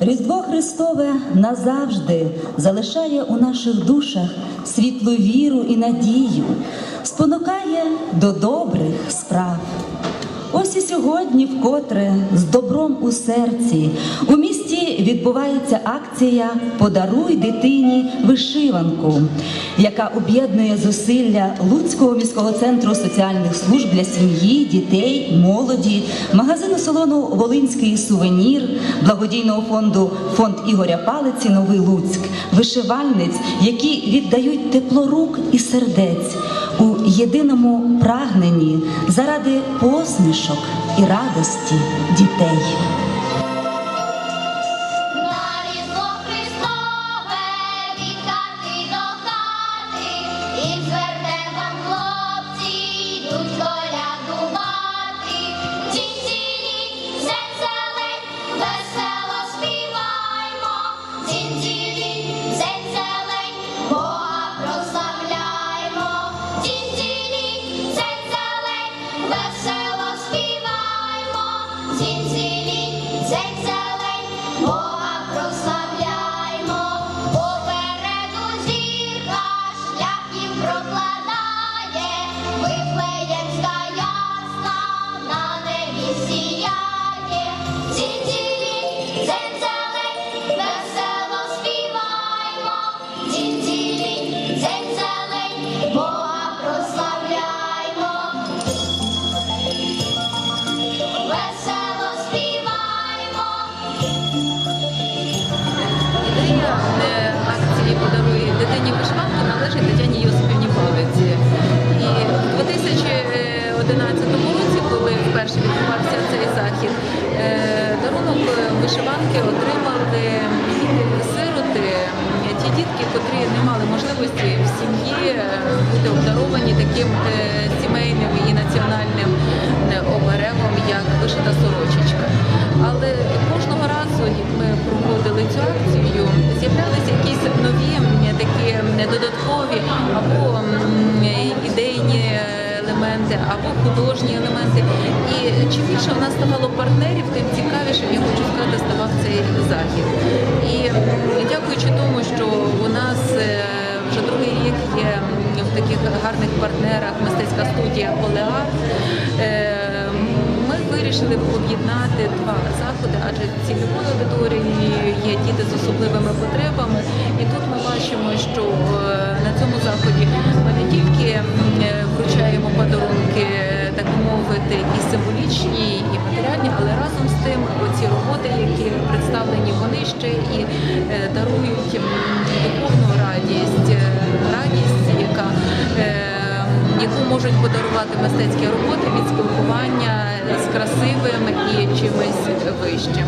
Різдво Христове назавжди залишає у наших душах світлу віру і надію, спонукає до добрих справ. Ось і сьогодні, вкотре з добром у серці, у місті відбувається акція Подаруй дитині вишиванку, яка об'єднує зусилля Луцького міського центру соціальних служб для сім'ї, дітей, молоді, магазину салону Волинський сувенір, благодійного фонду Фонд Ігоря Палиці Новий Луцьк, вишивальниць, які віддають тепло рук і сердець єдиному прагненні заради посмішок і радості дітей. Вишиванки отримали сироти, ті дітки, котрі не мали можливості в сім'ї е, бути обдаровані таким е, сімейним і національним е, оберегом, як вишита сорочечка. Але кожного разу, як ми проводили цю акцію, з'являлися якісь нові такі додаткові або елементи, або художні елементи. І чим більше у нас ставало партнерів, тим цікавіше, я хочу сказати, ставав цей захід. І дякуючи тому, що у нас е, вже другий рік є в таких гарних партнерах мистецька студія Олеар. Е, Ми вирішили об'єднати два заходи, адже цільовою аудиторією є діти з особливими потребами. І тут ми бачимо, що е, на цьому заході оці які представлені, вони ще і е, дарують духовну радість, е, радість, яка е, яку можуть подарувати мистецькі роботи від спілкування з красивим і чимось вищим.